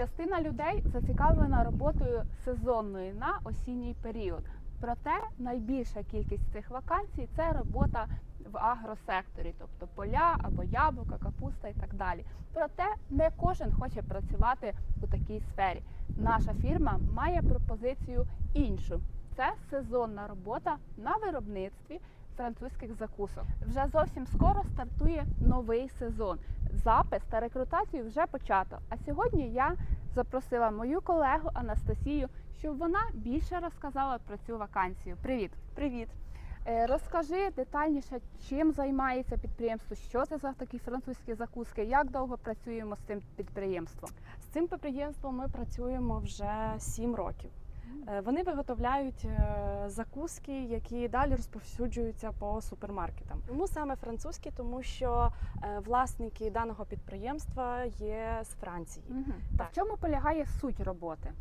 Частина людей зацікавлена роботою сезонною на осінній період. Проте найбільша кількість цих вакансій це робота в агросекторі, тобто поля або яблука, капуста і так далі. Проте не кожен хоче працювати у такій сфері. Наша фірма має пропозицію іншу. Це сезонна робота на виробництві французьких закусок. Вже зовсім скоро стартує новий сезон. Запис та рекрутацію вже почато. А сьогодні я запросила мою колегу Анастасію, щоб вона більше розказала про цю вакансію. Привіт! Привіт. Е, Розкажи детальніше, чим займається підприємство, що це за такі французькі закуски, як довго працюємо з цим підприємством. З цим підприємством ми працюємо вже 7 років. Е, Вони виготовляють е, закуски, які далі розповсюджуються по супермаркетам. Чому саме французькі? Тому що е, власники даного підприємства є з Франції. Угу. Так. в чому полягає суть роботи?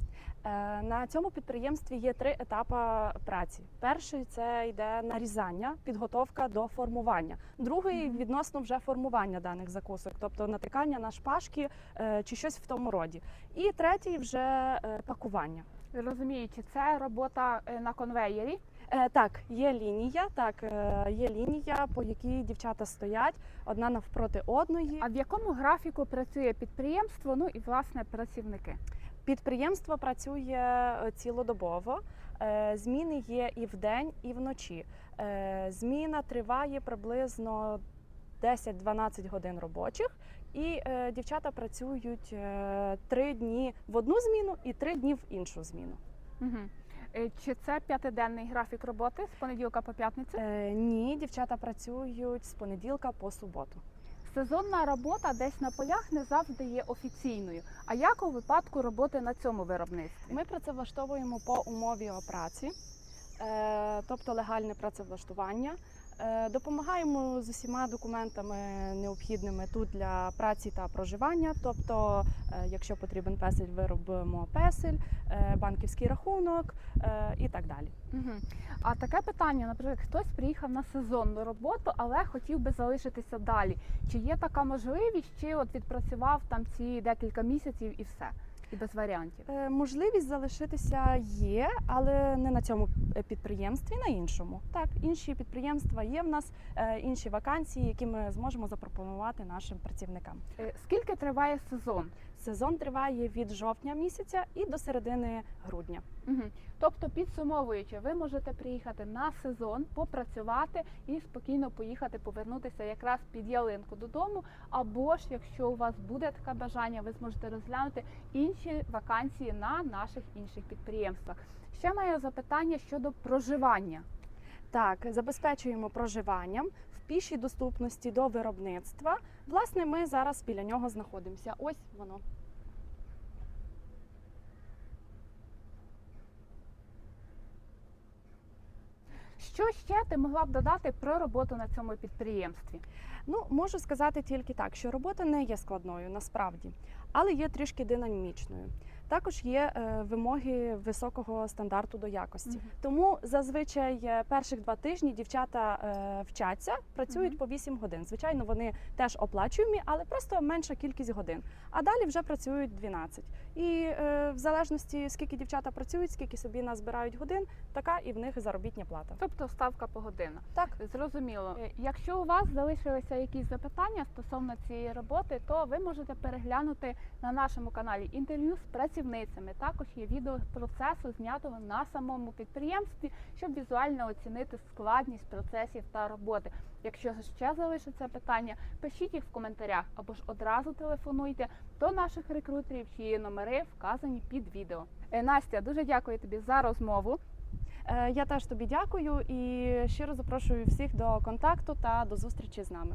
На цьому підприємстві є три етапи праці. Перший це йде нарізання, підготовка до формування. Другий відносно вже формування даних закусок, тобто натикання на шпажки чи щось в тому роді. І третій вже пакування. Розумію, чи це робота е, на конвеєрі? Е, Так, є лінія, так е, є лінія, по якій дівчата стоять одна навпроти одної. А в якому графіку працює підприємство? Ну і власне працівники? Підприємство працює цілодобово. Зміни є і вдень, і вночі. Зміна триває приблизно 10-12 годин робочих, і е, дівчата працюють е, три дні в одну зміну і три дні в іншу зміну. Угу. Чи це п'ятиденний графік роботи з понеділка по п'ятницю? Е, Ні, дівчата працюють з понеділка по суботу. Сезонна робота десь на полях не завжди є офіційною. А як у випадку роботи на цьому виробництві? Ми працевлаштовуємо по умові о праці, е, тобто легальне працевлаштування. Е, Допомагаємо з усіма документами необхідними тут для праці та проживання. Тобто, е, якщо потрібен песель, виробимо песель, е, банківський рахунок і так далі. Угу. А таке питання, наприклад, хтось приїхав на сезонну роботу, але хотів би залишитися далі. Чи є така можливість, чи от відпрацював там ці декілька місяців і все, і без варіантів? Е, Можливість залишитися є, але не на цьому підприємстві, на іншому. Так, інші підприємства є в нас, е, інші вакансії, які ми зможемо запропонувати нашим працівникам. Е, Скільки триває сезон? Сезон триває від жовтня місяця і до середини грудня. Угу. Тобто, підсумовуючи, ви можете приїхати на сезон, попрацювати і спокійно поїхати, повернутися якраз під ялинку додому. Або ж, якщо у вас буде таке бажання, ви зможете розглянути інші вакансії на наших інших підприємствах. Ще маю запитання щодо проживання. Так, забезпечуємо проживанням в пішій доступності до виробництва. Власне, ми зараз біля нього знаходимося. Ось воно. Що ще ти могла б додати про роботу на цьому підприємстві? Ну, можу сказати тільки так, що робота не є складною насправді, але є трішки динамічною. Також є е, вимоги високого стандарту до якості. Мгм. Тому зазвичай е, перших два тижні дівчата е, вчаться, працюють Мгм. по 8 годин. Звичайно, вони теж оплачуємі, але просто менша кількість годин. А далі вже працюють 12. І в залежності скільки дівчата працюють, скільки собі назбирають годин, така і в них заробітня плата. Тобто ставка погодинна. Так. Зрозуміло. Якщо у вас залишилися якісь запитання стосовно цієї роботи, то ви можете переглянути на нашому каналі інтерв'ю з працівницями. Також є відео процесу, знятого на самому підприємстві, щоб візуально оцінити складність процесів та роботи. Якщо ще залишиться питання, пишіть їх в коментарях або ж одразу телефонуйте до наших рекрутерів, чиї номери вказані під відео. Е, Настя, дуже дякую тобі за розмову. Е, Я теж тобі дякую і щиро запрошую всіх до контакту та до зустрічі з нами.